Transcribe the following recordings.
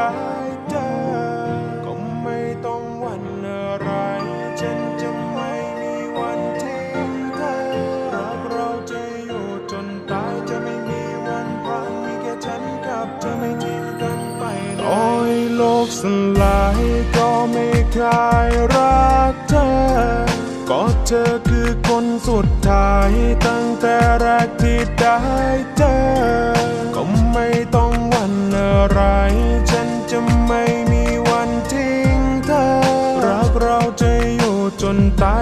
ได้เจอ ก็ไม่ต้องวันอะไร ฉันจะไม่มีวันทิ้งเธอ รักเราจะอยู่จนตายจะไม่มีวันพลังมีแค่ฉันกับเธอไม่ทิ้งกันไปต่อยโลกสลายก็ไม่คลายรักเธอ ก็เธอคือคนสุดท้ายตั้งแต่แรกที่ได้เจอ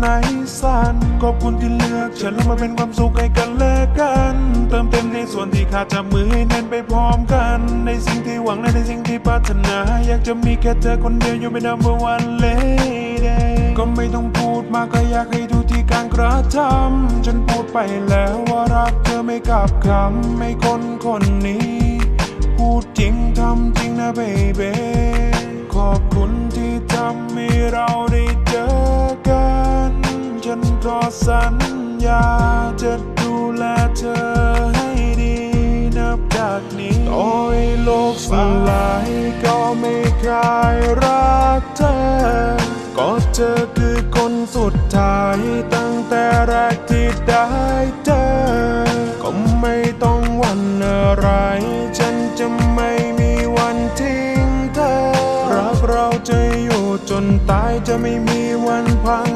ในสันขอบคุณที่เลือกฉันแล้วมาเป็นความสุขให้กันและกัน เติมเต็มในส่วนที่ขาดจับมือให้แน่นไปพร้อมกัน ในสิ่งที่หวังและในสิ่งที่ปรารถนา อยากจะมีแค่เธอคนเดียวอยู่เป็น number one lady ก็ไม่ต้องพูดมากก็อยากให้ดูที่การกระทำฉันพูดไปแล้วว่ารักเธอไม่กลับคำไม่คนคนนี้ พูดจริงทำจริงนะ baby ขอบคุณที่ทำให้เรา สัญญาจะดูแลเธอให้ดีนับจากนี้ต่อให้โลกสลายก็ไม่คลายรักเธอ ก็เธอคือคนสุดท้ายตั้งแต่แรกที่ได้เจอ ก็ไม่ต้องหวันอะไร ฉันจะไม่มีวันทิ้งเธอ รักเราจะอยู่จนตายจะไม่มีวันพัง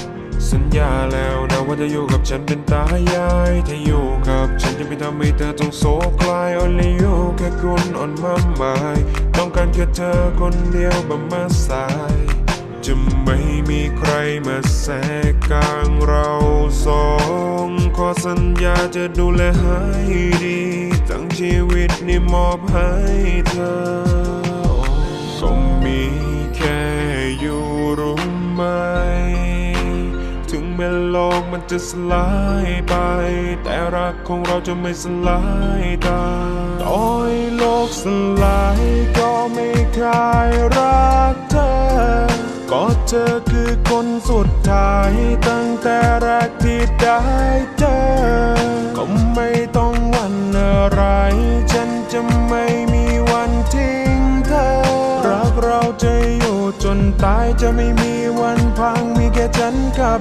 สัญญาแล้วนะว่าจะอยู่กับฉันเป็นตายาย ถ้าอยู่กับฉันจะไม่ทำให้เธอต้องโศกคลาย only you แค่คุณอ่อนมาหมายต้องการแค่เธอคนเดียวบำมาสาย จะไม่มีใครมาแทรกกลางเราสองขอสัญญาจะดูแลให้ดี ทั้งชีวิตนี่มอบให้เธอ ม้โลกมันจะสลายไป แต่รักของเราจะไม่สลายตาต่อให้โลกสลายก็ไม่คลายรักเธอ ก็เธอคือคนสุดท้ายตั้งแต่แรกที่ได้เจอ ก็ไม่ต้องหวันอะไร ฉันจะไม่มีวันทิ้งเธอ รักเราจะอยู่จนตายจะไม่มีวันพังมีแค่ฉันกับ